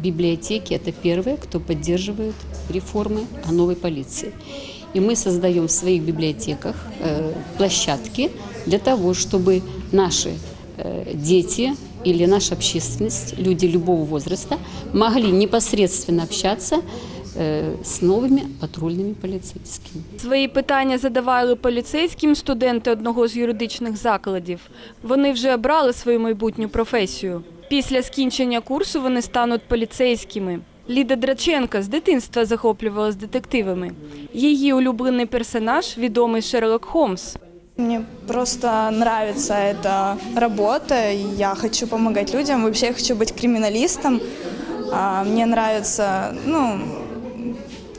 Библиотеки – это первые, кто поддерживает реформы о новой полиции. И мы создаем в своих библиотеках э, площадки для того, чтобы наши э, дети или наша общественность, люди любого возраста, могли непосредственно общаться э, с новыми патрульными полицейскими. Свої питання задавали поліцейським студенти одного з юридичних закладів. Вони вже обрали свою майбутню професію. Після скінчення курсу вони стануть поліцейськими. Ліда Драченка з дитинства захоплювалась детективами. Її улюблений персонаж відомий Шерлок Холмс. Мне просто нравится эта работа, и я хочу помогать людям. Вообще я хочу быть криминалистом. А, Мне нравится, ну,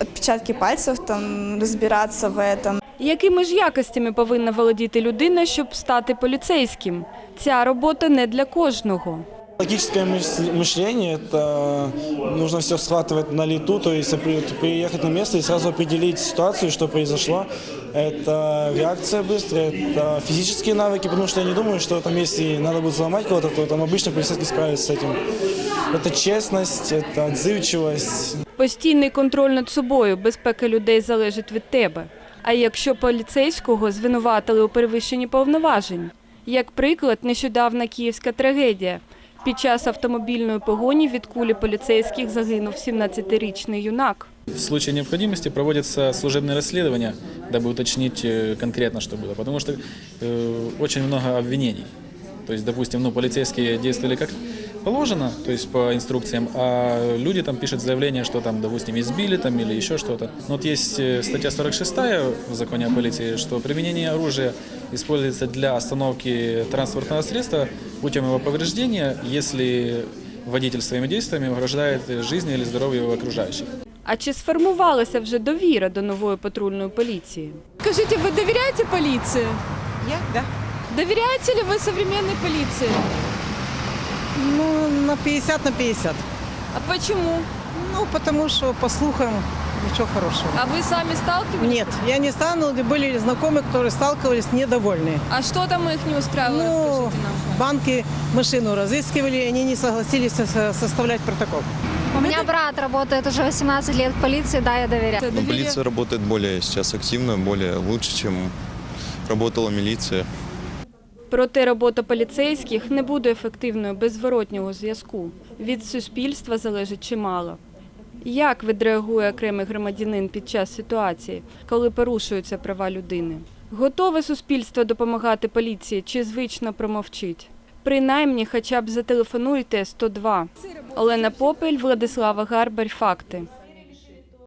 отпечатки пальцев, там, разбираться в этом. Якими ж якостями повинна володіти людина, щоб стати поліцейським? Ця робота не для кожного. Логическое мыс- мышление – это нужно все схватывать на лету, то есть при- приехать на место и сразу определить ситуацию, что произошло. Это реакция быстрая, это физические навыки, потому что я не думаю, что там, если надо будет взломать кого-то, то там обычно полицейский справится с этим. Это честность, это отзывчивость, Постійний контроль над собою, безпека людей залежить від тебе. А якщо поліцейського звинуватили у перевищенні повноважень? Як приклад, нещодавна київська трагедія. Під час автомобільної погоні від кулі поліцейських загинув 17-річний юнак. В случае необходимости проводятся служебные расследования, дабы уточнить э, конкретно, что было. Потому что э, очень много обвинений. То есть, допустим, ну, полицейские действовали как положено, то есть по инструкциям, а люди там пишут заявление, что там, допустим, избили там или еще что-то. Но вот есть э, статья 46 в законе о полиции, что применение оружия используется для остановки транспортного средства путем его повреждения, если водитель своими действиями угрожает жизни или здоровью окружающих. А чи сформувалася вже довіра до нової патрульної поліції? Скажите, вы доверяете полиции? Я? Да. Доверяете ли вы современной полиции? Ну, на 50 на 50. А почему? Ну, потому что, по слухам, ничего хорошего. А вы сами сталкивались? Нет, я не стану, были знакомые, которые сталкивались недовольные. А что там их не устраивало? Ну, Расскажите нам. банки машину разыскивали, и они не согласились со- составлять протокол. У меня брат работает уже 18 лет в полиции, да, я доверяю. Это Ну, доверие- полиция работает более сейчас активно, более лучше, чем работала милиция. Проте робота поліцейських не буде ефективною без зворотнього зв'язку. Від суспільства залежить чимало. Як відреагує окремий громадянин під час ситуації, коли порушуються права людини? Готове суспільство допомагати поліції чи звично промовчить? Принаймні, хоча б зателефонуйте 102. Олена Попель, Владислава Гарбар. Факти.